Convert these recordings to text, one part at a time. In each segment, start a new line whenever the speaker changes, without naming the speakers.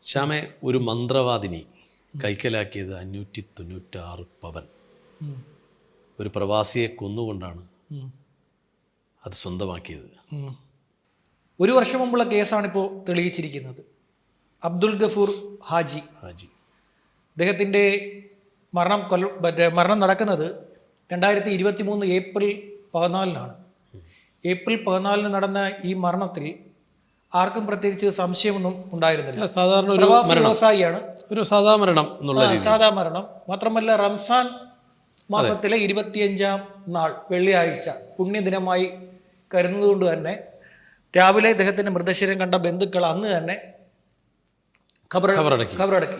ശ്യാമെ ഒരു മന്ത്രവാദിനി കൈക്കലാക്കിയത് അഞ്ഞൂറ്റി തൊണ്ണൂറ്റാറ് പവൻ. ഒരു പ്രവാസിയെ കൊന്നുകൊണ്ടാണ് അത് സ്വന്തമാക്കിയത്.
ഒരു വർഷം മുമ്പുള്ള കേസാണ് ഇപ്പോൾ തെളിയിച്ചിരിക്കുന്നത്. അബ്ദുൽ ഗഫൂർ ഹാജി.
ഹാജി.
അദ്ദേഹത്തിന്റെ മരണം കൊല്ല മരണം നടക്കുന്നത് രണ്ടായിരത്തി ഇരുപത്തി മൂന്ന് ഏപ്രിൽ പതിനാലിനാണ്. ഏപ്രിൽ പതിനാലിന് നടന്ന ഈ മരണത്തിൽ ആർക്കും പ്രത്യേകിച്ച് സംശയമൊന്നും ഉണ്ടായിരുന്നില്ല.
സാധാരണ ഒരു
വ്യവസായിയാണ്.
ഒരു സാധാ മരണം എന്നുള്ള
സാധാ മരണം. മാത്രമല്ല റംസാൻ മാസത്തിലെ ഇരുപത്തിയഞ്ചാം നാൾ വെള്ളിയാഴ്ച പുണ്യദിനമായി കരുതുന്നതുകൊണ്ട് തന്നെ രാവിലെ ഇദ്ദേഹത്തിന്റെ മൃതശരീരം കണ്ട ബന്ധുക്കൾ അന്ന് തന്നെ
ഖബറടക്കി.
ഖബറടക്കി.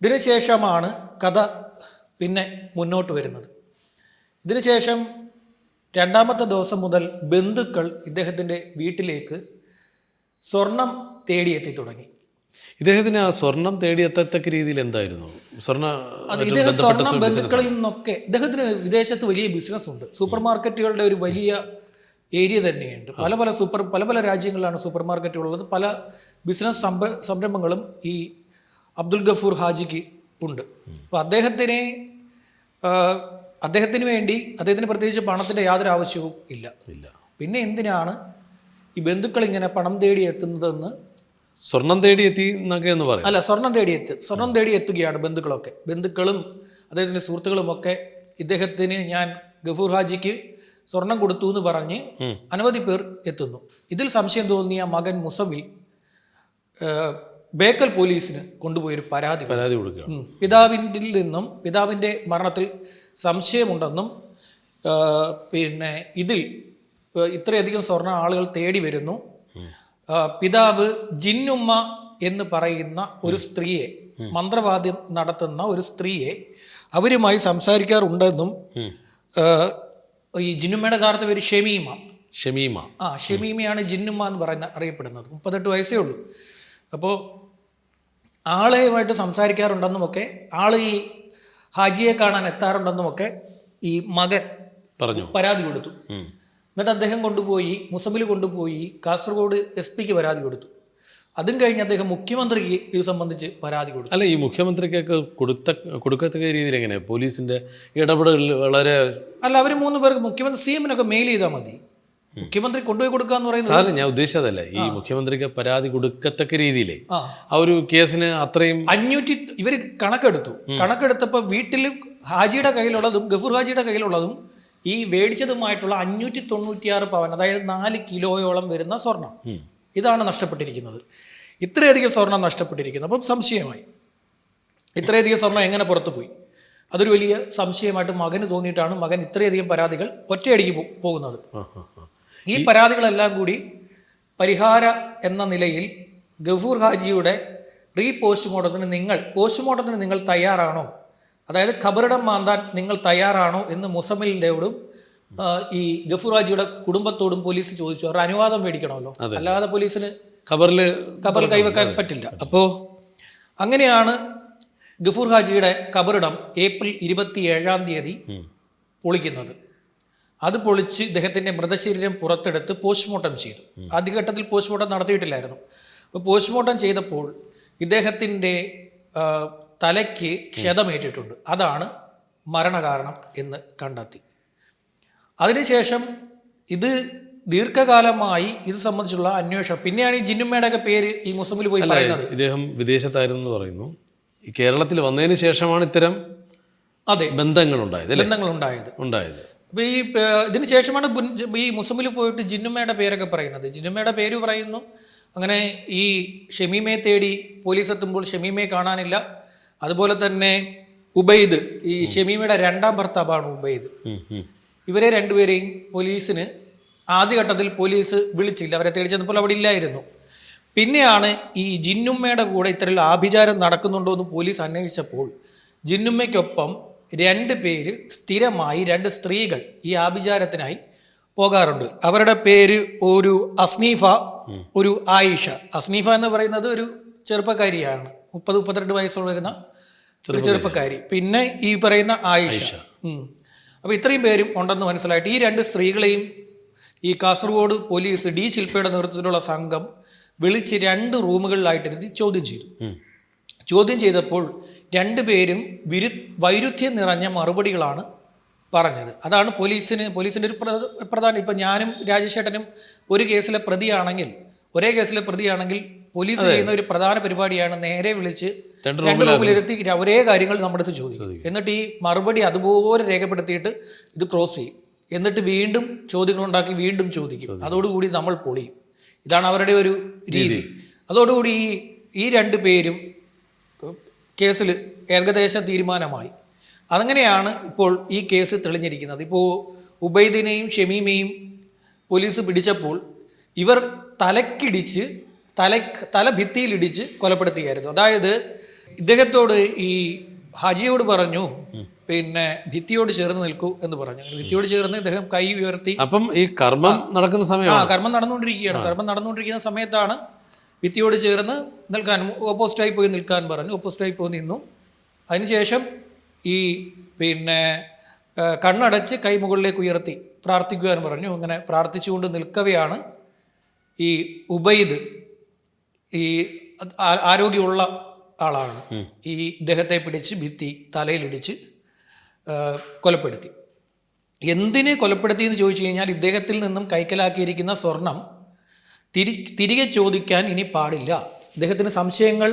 ഇതിനുശേഷമാണ് കഥ പിന്നെ മുന്നോട്ട് വരുന്നത്. ഇതിനുശേഷം രണ്ടാമത്തെ ദിവസം മുതൽ ബന്ധുക്കൾ ഇദ്ദേഹത്തിന്റെ വീട്ടിലേക്ക് സ്വർണം തേടിയെത്തി തുടങ്ങി.
ഇദ്ദേഹത്തിന് ആ സ്വർണം തേടിയെത്തത്തക്ക രീതിയിൽ എന്തായിരുന്നു? സ്വർണ
ഇദ്ദേഹം
ബന്ധപ്പെട്ട
സ്വർണം ബന്ധുക്കളിൽ നിന്നൊക്കെ ഇദ്ദേഹത്തിന് വിദേശത്ത് വലിയ ബിസിനസ് ഉണ്ട്. സൂപ്പർ മാർക്കറ്റുകളുടെ ഒരു വലിയ ഏരിയ തന്നെയുണ്ട്. പല പല സൂപ്പർ പല പല രാജ്യങ്ങളിലാണ് സൂപ്പർ മാർക്കറ്റുകളുള്ളത് പല ബിസിനസ് സംരംഭങ്ങളും ഈ അബ്ദുൽ ഗഫൂർ ഹാജിക്ക് ഉണ്ട്. അപ്പോൾ അദ്ദേഹത്തിനെ അദ്ദേഹത്തിന് വേണ്ടി അദ്ദേഹത്തിന് പ്രത്യേകിച്ച് പണത്തിന്റെ യാതൊരു ആവശ്യവും ഇല്ല.
ഇല്ല.
പിന്നെ എന്തിനാണ് ഈ ബന്ധുക്കൾ ഇങ്ങനെ പണം തേടി എത്തുന്നതെന്ന്
സ്വർണം തേടി എന്നൊക്കെ എന്ന് പറയും.
അല്ല സ്വർണം തേടി എത്തി സ്വർണം തേടി എത്തുകയാണ് ബന്ധുക്കളൊക്കെ. ബന്ധുക്കളും അദ്ദേഹത്തിന്റെ സുഹൃത്തുക്കളുമൊക്കെ ഇദ്ദേഹത്തിന് ഞാൻ ഗഫൂർ ഹാജിക്ക് സ്വർണം കൊടുത്തു എന്ന് പറഞ്ഞ് അനവധി പേർ എത്തുന്നു. ഇതിൽ സംശയം തോന്നിയ മകൻ മുസവിൽ ഏഹ്, ബേക്കൽ പോലീസിന് കൊണ്ടുപോയൊരു പരാതി
പരാതി കൊടുക്കുക.
പിതാവിന്റെ നിന്നും പിതാവിന്റെ മരണത്തിൽ സംശയമുണ്ടെന്നും പിന്നെ ഇതിൽ ഇത്രയധികം സ്വർണ ആളുകൾ തേടി വരുന്നു. പിതാവ് ജിന്നുമ്മ എന്ന് പറയുന്ന ഒരു സ്ത്രീയെ മന്ത്രവാദ്യം നടത്തുന്ന ഒരു സ്ത്രീയെ അവരുമായി സംസാരിക്കാറുണ്ടെന്നും ഈ ജിന്നുമ്മയുടെ കാലത്തെ പേര് ഷെമീമ.
ഷെമീമ.
ആ ഷെമീമയാണ് ജിന്നുമ്മ എന്ന് പറയുന്ന അറിയപ്പെടുന്നത്. മുപ്പത്തെട്ട് വയസ്സേ ഉള്ളൂ. അപ്പോൾ ആളെയുമായിട്ട് സംസാരിക്കാറുണ്ടെന്നുമൊക്കെ ആൾ ഈ ഹാജിയെ കാണാൻ എത്താറുണ്ടെന്നുമൊക്കെ ഈ മകൻ
പറഞ്ഞു.
പരാതി കൊടുത്തു. എന്നിട്ട് അദ്ദേഹം കൊണ്ടുപോയി മുസബിൽ കൊണ്ടുപോയി കാസർഗോഡ് എസ് പിക്ക് പരാതി കൊടുത്തു. അതും കഴിഞ്ഞ് അദ്ദേഹം മുഖ്യമന്ത്രിക്ക് ഇത് സംബന്ധിച്ച് പരാതി കൊടുത്തു.
അല്ല ഈ മുഖ്യമന്ത്രിക്കൊക്കെ കൊടുത്ത കൊടുക്കത്തക്ക രീതിയിൽ എങ്ങനെ പോലീസിന്റെ ഇടപെടൽ വളരെ
അല്ല അവർ മൂന്ന് പേർക്ക് മുഖ്യമന്ത്രി സി എമ്മിനൊക്കെ മെയിൽ ചെയ്താൽ മതി. മുഖ്യമന്ത്രി കൊണ്ടുപോയി കൊടുക്കുക എന്ന് പറയുന്നത്?
സാറിന് ഞാൻ ഉദ്ദേശിച്ചതല്ല. ഈ മുഖ്യമന്ത്രിക്ക് പരാതി കൊടുക്കത്തക്ക രീതിയിലെ
ആ.
ഒരു കേസിന് അത്രയും
അഞ്ഞൂറ്റി ഇവർ കണക്കെടുത്തു. കണക്കെടുത്തപ്പോൾ വീട്ടിൽ ഹാജിയുടെ കയ്യിലുള്ളതും ഗഫൂർ ഹാജിയുടെ കയ്യിലുള്ളതും ഈ മേടിച്ചതുമായിട്ടുള്ള അഞ്ഞൂറ്റി തൊണ്ണൂറ്റിയാറ് പവൻ അതായത് നാല് കിലോയോളം വരുന്ന സ്വർണം. ഇതാണ് നഷ്ടപ്പെട്ടിരിക്കുന്നത്. ഇത്രയധികം സ്വർണം നഷ്ടപ്പെട്ടിരിക്കുന്നു. അപ്പം സംശയമായി. ഇത്രയധികം സ്വർണം എങ്ങനെ പുറത്തു പോയി? അതൊരു വലിയ സംശയമായിട്ട് മകന് തോന്നിയിട്ടാണ് മകൻ ഇത്രയധികം പരാതികൾ ഒറ്റയടിക്ക് പോകുന്നത്. ഈ പരാതികളെല്ലാം കൂടി പരിഹാര എന്ന നിലയിൽ ഗഫൂർ ഹാജിയുടെ റീ പോസ്റ്റ്മോർട്ടത്തിന് നിങ്ങൾ പോസ്റ്റ്മോർട്ടത്തിന് നിങ്ങൾ തയ്യാറാണോ? അതായത് ഖബറിടം മാന്താൻ നിങ്ങൾ തയ്യാറാണോ എന്ന് മുസമിലിന്റെയോടും ഈ ഗഫൂർ ഹാജിയുടെ കുടുംബത്തോടും പോലീസ് ചോദിച്ചു. അവരുടെ അനുവാദം മേടിക്കണമല്ലോ. അല്ലാതെ പോലീസിന്
ഖബറിൽ
ഖബർ കൈവെക്കാൻ പറ്റില്ല. അപ്പോൾ അങ്ങനെയാണ് ഗഫൂർ ഹാജിയുടെ ഖബറിടം ഏപ്രിൽ ഇരുപത്തി ഏഴാം തീയതി പൊളിക്കുന്നത്. അത് പൊളിച്ച് ഇദ്ദേഹത്തിന്റെ മൃതശരീരം പുറത്തെടുത്ത് പോസ്റ്റ്മോർട്ടം ചെയ്തു. ആദ്യഘട്ടത്തിൽ പോസ്റ്റ്മോർട്ടം നടത്തിയിട്ടില്ലായിരുന്നു. അപ്പോൾ പോസ്റ്റ്മോർട്ടം ചെയ്തപ്പോൾ ഇദ്ദേഹത്തിന്റെ ആ, തലയ്ക്ക് ക്ഷതമേറ്റിട്ടുണ്ട്. അതാണ് മരണകാരണം എന്ന് കണ്ടെത്തി. അതിനുശേഷം ഇത് ദീർഘകാലമായി ഇത് സംബന്ധിച്ചുള്ള അന്വേഷണം. പിന്നെയാണ് ഈ ജിന്നുമ്മയുടെ പേര് ഈ മുസ്ലിമിൽ പോയി പറയുന്നത്.
ഇദ്ദേഹം വിദേശത്തായിരുന്നു എന്ന് പറയുന്നു. ഈ കേരളത്തിൽ വന്നതിന് ശേഷമാണ് ഇത്തരം
അതെ.
ബന്ധങ്ങൾ ഉണ്ടായത്
ബന്ധങ്ങൾ ഉണ്ടായത്
ഉണ്ടായത്.
അപ്പോൾ ഈ ഇതിന് ശേഷമാണ് ഈ മുസ്ലിമിൽ പോയിട്ട് ജിന്നുമ്മയുടെ പേരൊക്കെ പറയുന്നത്. ജിന്നുമ്മയുടെ പേര് പറയുന്നു. അങ്ങനെ ഈ ഷമീമയെ തേടി പോലീസ് എത്തുമ്പോൾ ഷമീമയെ കാണാനില്ല. അതുപോലെ തന്നെ ഉബൈദ് ഈ ഷമീമയുടെ രണ്ടാം ഭർത്താവാണ് ഉബൈദ്. ഇവരെ രണ്ടുപേരെയും പോലീസിന് ആദ്യഘട്ടത്തിൽ പോലീസ് വിളിച്ചില്ല. അവരെ തേടി ചെന്നപ്പോൾ അവിടെ ഇല്ലായിരുന്നു. പിന്നെയാണ് ഈ ജിന്നുമ്മയുടെ കൂടെ ഇത്തരം ആഭിചാരം നടക്കുന്നുണ്ടോ എന്ന് പോലീസ് അന്വേഷിച്ചപ്പോൾ ജിന്നുമ്മയ്ക്കൊപ്പം രണ്ട് പേര് സ്ഥിരമായി രണ്ട് സ്ത്രീകൾ ഈ ആഭിചാരത്തിനായി പോകാറുണ്ട്. അവരുടെ പേര് ഒരു അസ്നീഫ ഒരു ആയിഷ. അസ്നീഫ എന്ന് പറയുന്നത് ഒരു ചെറുപ്പക്കാരിയാണ്. മുപ്പത് മുപ്പത്തിരണ്ട് വയസ്സുള്ള വരുന്ന ഒരു ചെറുപ്പക്കാരി. പിന്നെ ഈ പറയുന്ന ആയിഷ. അപ്പൊ അപ്പോൾ ഇത്രയും പേരും ഉണ്ടെന്ന് മനസ്സിലായിട്ട് ഈ രണ്ട് സ്ത്രീകളെയും ഈ കാസർഗോഡ് പോലീസ് ഡി ശില്പയുടെ നേതൃത്വത്തിലുള്ള സംഘം വിളിച്ച് രണ്ട് റൂമുകളിലായിട്ടിരുത്തി ചോദ്യം ചെയ്തു. ചോദ്യം ചെയ്തപ്പോൾ രണ്ടുപേരും വിരു വൈരുദ്ധ്യം നിറഞ്ഞ മറുപടികളാണ് പറഞ്ഞത്. അതാണ് പോലീസിന് പോലീസിന്റെ ഒരു പ്രധ- പ്രധാന ഇപ്പം ഞാനും രാജേഷേട്ടനും ഒരു കേസിലെ പ്രതിയാണെങ്കിൽ ഒരേ കേസിലെ പ്രതിയാണെങ്കിൽ പോലീസ് ചെയ്യുന്ന ഒരു പ്രധാന പരിപാടിയാണ് നേരെ വിളിച്ച്
രണ്ട്
റൂമിലിരുത്തി ഒരേ കാര്യങ്ങൾ നമ്മുടെ അടുത്ത് ചോദിക്കും. എന്നിട്ട് ഈ മറുപടി അതുപോലെ രേഖപ്പെടുത്തിയിട്ട് ഇത് ക്രോസ് ചെയ്യും. എന്നിട്ട് വീണ്ടും ചോദ്യങ്ങൾ ഉണ്ടാക്കി വീണ്ടും ചോദിക്കും. അതോടുകൂടി നമ്മൾ പൊളിയും. ഇതാണ് അവരുടെ ഒരു രീതി. അതോടുകൂടി ഈ ഈ രണ്ട് പേരും കേസിൽ ഏകദേശ തീരുമാനമായി. അതങ്ങനെയാണ് ഇപ്പോൾ ഈ കേസ് തെളിഞ്ഞിരിക്കുന്നത്. ഇപ്പോൾ ഉബൈദിനെയും ഷമീമയും പോലീസ് പിടിച്ചപ്പോൾ ഇവർ തലക്കിടിച്ച് തല തല ഭിത്തിയിലിടിച്ച് കൊലപ്പെടുത്തുകയായിരുന്നു അതായത് ഇദ്ദേഹത്തോട് ഈ ഹാജിയോട് പറഞ്ഞു പിന്നെ ഭിത്തിയോട് ചേർന്ന് നിൽക്കൂ എന്ന് പറഞ്ഞു. ഭിത്തിയോട് ചേർന്ന് ഇദ്ദേഹം കൈ ഉയർത്തി
അപ്പം ഈ കർമ്മം നടക്കുന്ന
സമയം
ആ
കർമ്മം നടന്നുകൊണ്ടിരിക്കുകയാണ്. കർമ്മം നടന്നുകൊണ്ടിരിക്കുന്ന സമയത്താണ് ഭിത്തിയോട് ചേർന്ന് നിൽക്കാൻ ഓപ്പോസിറ്റായി പോയി നിൽക്കാൻ പറഞ്ഞു. ഓപ്പോസിറ്റായി പോയി നിന്നു. അതിനുശേഷം ഈ പിന്നെ കണ്ണടച്ച് കൈ മുകളിലേക്ക് ഉയർത്തി പ്രാർത്ഥിക്കുവാൻ പറഞ്ഞു. അങ്ങനെ പ്രാർത്ഥിച്ചുകൊണ്ട് നിൽക്കവെയാണ് ഈ ഉബൈദ് ഈ ആരോഗ്യമുള്ള ആളാണ്. ഈ ഇദ്ദേഹത്തെ പിടിച്ച് ഭിത്തി തലയിലിടിച്ച് കൊലപ്പെടുത്തി. എന്തിനെ കൊലപ്പെടുത്തി എന്ന് ചോദിച്ചു കഴിഞ്ഞാൽ ഇദ്ദേഹത്തിൽ നിന്നും കൈക്കലാക്കിയിരിക്കുന്ന സ്വർണം തിരി തിരികെ ചോദിക്കാൻ ഇനി പാടില്ല. അദ്ദേഹത്തിന് സംശയങ്ങൾ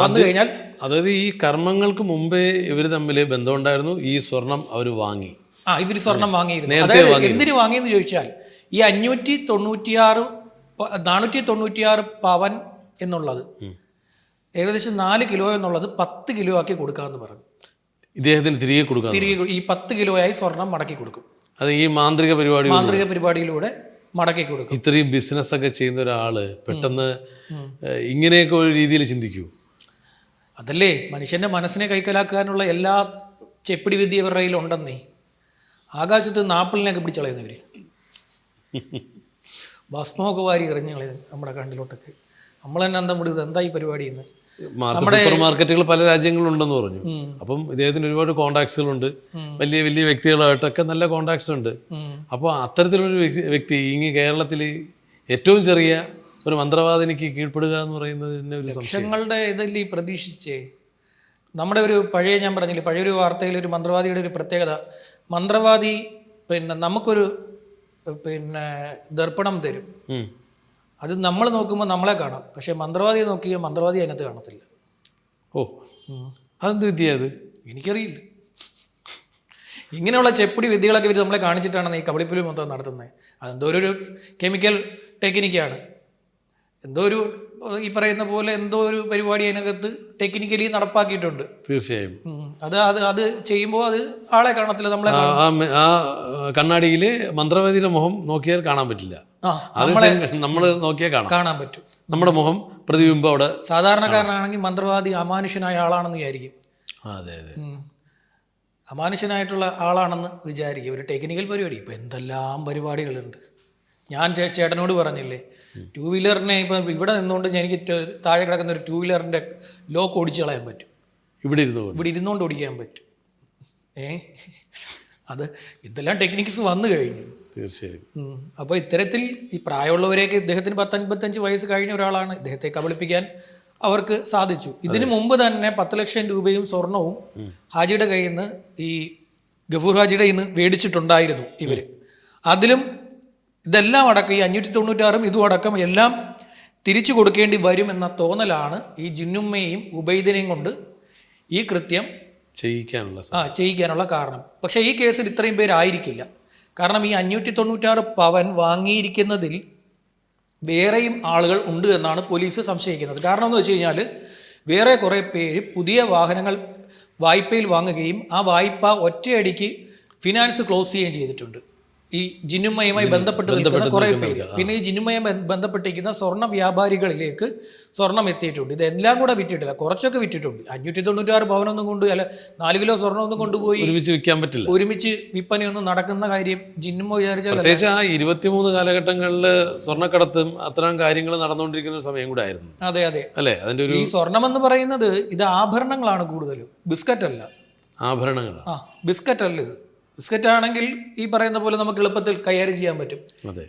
വന്ന് കഴിഞ്ഞാൽ
അതായത് ഈ കർമ്മങ്ങൾക്ക് മുമ്പേ ഇവർ തമ്മിൽ ബന്ധമുണ്ടായിരുന്നു. ഈ സ്വർണം അവർ വാങ്ങി.
ആ ഇവർ സ്വർണം വാങ്ങിയിരുന്നു. അതായത് എന്തിന് വാങ്ങിയെന്ന് ചോദിച്ചാൽ ഈ അഞ്ഞൂറ്റി തൊണ്ണൂറ്റിയാറ് നാനൂറ്റി തൊണ്ണൂറ്റിയാറ് പവൻ എന്നുള്ളത് ഏകദേശം നാല് കിലോ എന്നുള്ളത് പത്ത് കിലോ ആക്കി കൊടുക്കാമെന്ന് പറഞ്ഞു.
ഇദ്ദേഹത്തിന് തിരികെ കൊടുക്കാൻ
തിരികെ ഈ പത്ത് കിലോയായി സ്വർണം മടക്കി കൊടുക്കും.
അത് ഈ മാന്ത്രിക പരിപാടി
മാന്ത്രിക പരിപാടിയിലൂടെ മടക്കി കൊടുക്കും.
ഇത്രയും ബിസിനസ് ഒക്കെ ചെയ്യുന്ന ഒരാൾ പെട്ടെന്ന് ഇങ്ങനെയൊക്കെ ഒരു രീതിയിൽ ചിന്തിക്കൂ.
അതല്ലേ മനുഷ്യന്റെ മനസ്സിനെ കൈക്കലാക്കാനുള്ള എല്ലാ ചെപ്പിടി വിദ്യ ഇവരുടെ ഉണ്ടെന്നേ ആകാശത്ത് നാപ്പിളിനെയൊക്കെ പിടിച്ചളയുന്നവർ ഭസ്മമൊക്കെ വാരി എറിഞ്ഞ് കളയുന്നു നമ്മുടെ കണ്ടിലോട്ടൊക്കെ നമ്മൾ തന്നെ അന്തം വിടുന്നത് എന്താ ഈ പരിപാടി എന്ന്
സൂപ്പർ മാർക്കറ്റുകൾ പല രാജ്യങ്ങളിലുണ്ടെന്ന് പറഞ്ഞു. അപ്പം ഇദ്ദേഹത്തിന് ഒരുപാട് കോണ്ടാക്ട്സുകളുണ്ട് വലിയ വലിയ വ്യക്തികളായിട്ടൊക്കെ നല്ല കോണ്ടാക്ട്സ് ഉണ്ട് അപ്പോൾ അത്തരത്തിലൊരു വ്യക്തി- ഇങ്ങ് കേരളത്തിൽ ഏറ്റവും ചെറിയ ഒരു മന്ത്രവാദിനിക്ക് കീഴ്പ്പെടുക എന്ന് പറയുന്നത് തന്നെ ഒരു
ലക്ഷങ്ങളുടെ ഇതല്ലേ പ്രതീക്ഷിച്ചേ നമ്മുടെ ഒരു പഴയ ഞാൻ പറഞ്ഞില്ലേ പഴയൊരു വാർത്തയിൽ ഒരു മന്ത്രവാദിയുടെ ഒരു പ്രത്യേകത. മന്ത്രവാദി പിന്നെ നമുക്കൊരു പിന്നെ ദർപ്പണം തരും. അത് നമ്മൾ നോക്കുമ്പോൾ നമ്മളെ കാണാം. പക്ഷേ മന്ത്രവാദിയെ നോക്കിയാൽ മന്ത്രവാദി അതിനകത്ത് കാണത്തില്ല.
ഓ അതെന്ത് വിദ്യ അത്
എനിക്കറിയില്ല. ഇങ്ങനെയുള്ള ചെപ്പിടി വിദ്യകളൊക്കെ ഇവർ നമ്മളെ കാണിച്ചിട്ടാണ് ഈ കബളിപ്പുലി മൊത്തം നടത്തുന്നത്. അതെന്തോ ഒരു കെമിക്കൽ ടെക്നിക്കാണ് എന്തോ ഒരു ഈ പറയുന്ന പോലെ എന്തോ ഒരു പരിപാടി അതിനകത്ത് ടെക്നിക്കലി നടപ്പാക്കിയിട്ടുണ്ട്.
തീർച്ചയായും.
അത് അത് അത് ചെയ്യുമ്പോൾ അത് ആളെ കാണത്തില്ല നമ്മളെ
ആ കണ്ണാടിയിൽ മന്ത്രവാദിയുടെ മുഖം നോക്കിയാൽ കാണാൻ പറ്റില്ല. നമ്മൾ നോക്കിയാൽ കാണാം.
കാണാൻ പറ്റും.
നമ്മുടെ മുഖം പ്രതിബിംബം അവിടെ
സാധാരണക്കാരനാണെങ്കിൽ മന്ത്രവാദി അമാനുഷ്യനായ ആളാണെന്ന് വിചാരിക്കും.
അതെ അതെ.
അമാനുഷ്യനായിട്ടുള്ള ആളാണെന്ന് വിചാരിക്കും. ഒരു ടെക്നിക്കൽ പരിപാടി. ഇപ്പം എന്തെല്ലാം പരിപാടികളുണ്ട്. ഞാൻ ചേട്ടനോട് പറഞ്ഞില്ലേ ടൂ വീലറിനെ ഇപ്പം ഇവിടെ നിന്നുകൊണ്ട് എനിക്ക് താഴെ കിടക്കുന്ന ഒരു ടൂ വീലറിന്റെ ലോക്ക് ഓടിച്ച് കളയാൻ പറ്റും.
ഇവിടെ ഇരുന്നു
ഇവിടെ ഇരുന്നുകൊണ്ട് ഓടിക്കാൻ പറ്റും. ഏ? അത് ഇതെല്ലാം ടെക്നിക്സ് വന്നു കഴിഞ്ഞു.
തീർച്ചയായും.
അപ്പോൾ ഇത്തരത്തിൽ ഈ പ്രായമുള്ളവരെയൊക്കെ ഇദ്ദേഹത്തിന് പത്തൻപത്തഞ്ച് വയസ്സ് കഴിഞ്ഞ ഒരാളാണ്. ഇദ്ദേഹത്തെ കബളിപ്പിക്കാൻ അവർക്ക് സാധിച്ചു. ഇതിനു മുമ്പ് തന്നെ പത്ത് ലക്ഷം രൂപയും സ്വർണവും ഹാജിയുടെ കയ്യിൽ നിന്ന് ഈ ഗഫൂർ ഹാജിയുടെ കയ്യിൽ നിന്ന് മേടിച്ചിട്ടുണ്ടായിരുന്നു ഇവർ അതിലും ഇതെല്ലാം അടക്കം ഈ അഞ്ഞൂറ്റി തൊണ്ണൂറ്റാറും ഇതും അടക്കം എല്ലാം തിരിച്ചു കൊടുക്കേണ്ടി വരുമെന്ന തോന്നലാണ് ഈ ജിന്നുമ്മയും ഉബൈദിനെയും കൊണ്ട് ഈ കൃത്യം
ചെയ്യിക്കാനുള്ള
ആ ചെയ്യിക്കാനുള്ള കാരണം. പക്ഷേ ഈ കേസിൽ ഇത്രയും പേരായിരിക്കില്ല കാരണം ഈ അഞ്ഞൂറ്റി തൊണ്ണൂറ്റാറ് പവൻ വാങ്ങിയിരിക്കുന്നതിൽ വേറെയും ആളുകൾ ഉണ്ട് എന്നാണ് പോലീസ് സംശയിക്കുന്നത്. കാരണം എന്ന് വെച്ച് കഴിഞ്ഞാൽ വേറെ കുറേ പേര് പുതിയ വാഹനങ്ങൾ വായ്പയിൽ വാങ്ങുകയും ആ വായ്പ ഒറ്റയടിക്ക് ഫിനാൻസ് ക്ലോസ് ചെയ്യുകയും ചെയ്തിട്ടുണ്ട്. ഈ ജിന്നുമയുമായി ബന്ധപ്പെട്ട് നിൽക്കുന്ന കുറേ പേര്. പിന്നെ ഈ ജിനുമയം ബന്ധപ്പെട്ടിരിക്കുന്ന സ്വർണ വ്യാപാരികളിലേക്ക് സ്വർണം എത്തിയിട്ടുണ്ട്. ഇതെല്ലാം കൂടെ വിറ്റിട്ടില്ല. കുറച്ചൊക്കെ വിറ്റിട്ടുണ്ട്. അഞ്ഞൂറ്റി തൊണ്ണൂറ്റാറ് പവനൊന്നും കൊണ്ട് അല്ല നാല് കിലോ സ്വർണമൊന്നും കൊണ്ടുപോയി
ഒരുമിച്ച് വിൽക്കാൻ പറ്റില്ല.
ഒരുമിച്ച് വിൽപ്പനയൊന്നും നടക്കുന്ന കാര്യം ജിന്നുമ വിചാരിച്ചാൽ
പ്രത്യേകിച്ച് ആ ഇരുപത്തിമൂന്ന് കാലഘട്ടങ്ങളിൽ സ്വർണക്കടത്തും അത്തരം കാര്യങ്ങൾ നടന്നുകൊണ്ടിരിക്കുന്ന ഒരു സമയം കൂടെ ആയിരുന്നു.
അതെ അതെ.
അല്ലേ? അതിന്റെ ഒരു
ഈ സ്വർണം എന്ന് പറയുന്നത് ഇത് ആഭരണങ്ങളാണ് കൂടുതലും. ബിസ്ക്കറ്റ് അല്ല
ആഭരണങ്ങൾ
ആ ബിസ്ക്കറ്റ് അല്ല ഇത്. ബിസ്ക്കറ്റ് ആണെങ്കിൽ ഈ പറയുന്ന പോലെ നമുക്ക് എളുപ്പത്തിൽ കൈകാര്യം ചെയ്യാൻ പറ്റും.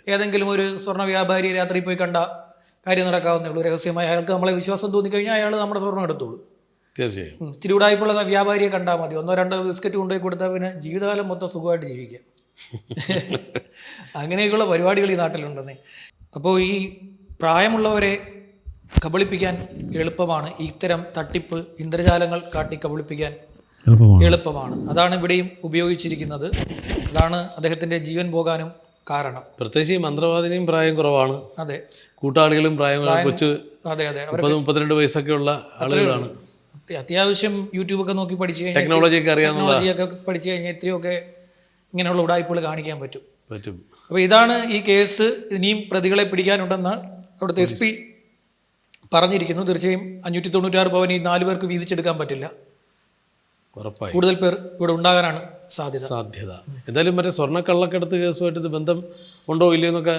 ഏതെങ്കിലും ഒരു സ്വർണ വ്യാപാരി രാത്രി പോയി കണ്ട കാര്യം നടക്കാവുന്നേ ഉള്ളൂ. രഹസ്യമായി അയാൾക്ക് നമ്മളെ വിശ്വാസം തോന്നിക്കഴിഞ്ഞാൽ അയാൾ നമ്മുടെ സ്വർണം എടുത്തോളൂ.
തീർച്ചയായും.
ഇത്തിരി ഉടായ്പുള്ള വ്യാപാരിയെ കണ്ടാൽ മതി. ഒന്നോ രണ്ടോ ബിസ്ക്കറ്റ് കൊണ്ടുപോയി കൊടുത്താൽ പിന്നെ ജീവിതകാലം മൊത്തം സുഖമായിട്ട് ജീവിക്കാം. അങ്ങനെയൊക്കെയുള്ള പരിപാടികൾ ഈ നാട്ടിലുണ്ടെന്നേ. അപ്പോൾ ഈ പ്രായമുള്ളവരെ കബളിപ്പിക്കാൻ എളുപ്പമാണ്. ഇത്തരം തട്ടിപ്പ് ഇന്ദ്രജാലങ്ങൾ കാട്ടി കബളിപ്പിക്കാൻ എളുപ്പമാണ്. അതാണ് ഇവിടെയും ഉപയോഗിച്ചിരിക്കുന്നത്. അതാണ് അദ്ദേഹത്തിന്റെ ജീവൻ പോകാനും കാരണം.
പ്രത്യേകിച്ച് ഈ മന്ത്രവാദിനിയും പ്രായം കുറവാണ്.
അതെ.
കൂട്ടാളികളും പ്രായം കൊച്ചു
അതെ അതെ.
മുപ്പത് മുപ്പത്തിരണ്ട് വയസ്സൊക്കെ ഉള്ള. ആളുകളാണ്.
അത്യാവശ്യം യൂട്യൂബൊക്കെ നോക്കി പഠിച്ചു കഴിഞ്ഞാൽ
ടെക്നോളജി ഒക്കെ അറിയാവുന്ന
ടെക്നോളജിയൊക്കെ പഠിച്ചു കഴിഞ്ഞാൽ ഇത്രയൊക്കെ ഇങ്ങനെയുള്ള ഉടായ്പകൾ കാണിക്കാൻ പറ്റും.
പറ്റും.
അപ്പോൾ ഇതാണ് ഈ കേസ് ഇനിയും പ്രതികളെ പിടിക്കാനുണ്ടെന്ന് അവിടുത്തെ എസ് പി പറഞ്ഞിരിക്കുന്നു. തീർച്ചയായും അഞ്ഞൂറ്റി തൊണ്ണൂറ്റാറ് പവൻ ഈ നാല് പേർക്ക് വീതിച്ചെടുക്കാൻ പറ്റില്ല.
ഉറപ്പായി.
കൂടുതൽ പേർ ഇവിടെ ഉണ്ടാകാനാണ് സാധ്യത.
സാധ്യത. എന്തായാലും മറ്റേ സ്വർണക്കള്ളക്കടത്ത് കേസുമായിട്ട് ഇത് ബന്ധം ഉണ്ടോ ഇല്ലയോ എന്നൊക്കെ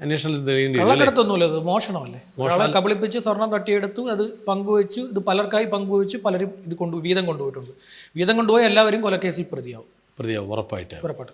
അന്വേഷണത്തിൽ തെളിയേണ്ടി വരും
കള്ളക്കടത്തൊന്നുമില്ല ഇത് മോഷണമല്ലേ? ഒരാളെ കബളിപ്പിച്ച് സ്വർണം തട്ടിയെടുത്തു അത് പങ്കുവെച്ചു ഇത് പലർക്കായി പങ്കുവെച്ചു പലരും ഇത് കൊണ്ടു വീതം കൊണ്ടുപോയിട്ടുണ്ട്. വീതം കൊണ്ടുപോയി എല്ലാവരും കൊലക്കേസിൽ പ്രതിയാവും.
പ്രതിയാവും ഉറപ്പായിട്ട്.
പുറപ്പെട്ടു